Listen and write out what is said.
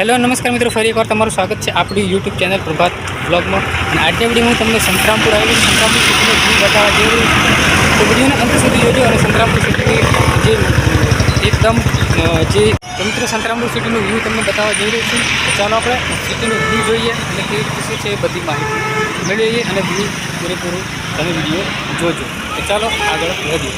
Hello, નમસ્કાર મિત્રો, ફરી એકવાર તમારું સ્વાગત છે આપણી યુટ્યુબ ચેનલ પ્રભાત બ્લોગમાં. અને આજના વીડિયો હું તમને સંતરામપુર આવેલું સંતરામપુર સિટીનો વ્યૂ બતાવવા જઈ રહ્યો છું. તો વિડીયોને અંત સુધી જોજો અને સંતરામપુર સિટીની જે એકદમ જે મિત્રો સંતરામપુર સિટીનું વ્યૂ તમને બતાવવા જઈ રહ્યો છું. તો ચાલો આપણે સિટીનું વ્યૂ જોઈએ અને કેવી રીતે શું છે એ બધી માહિતી મેળવીએ અને વ્યૂ પૂરેપૂરું તમે વીડિયો જોજો. તો ચાલો આગળ વધીએ.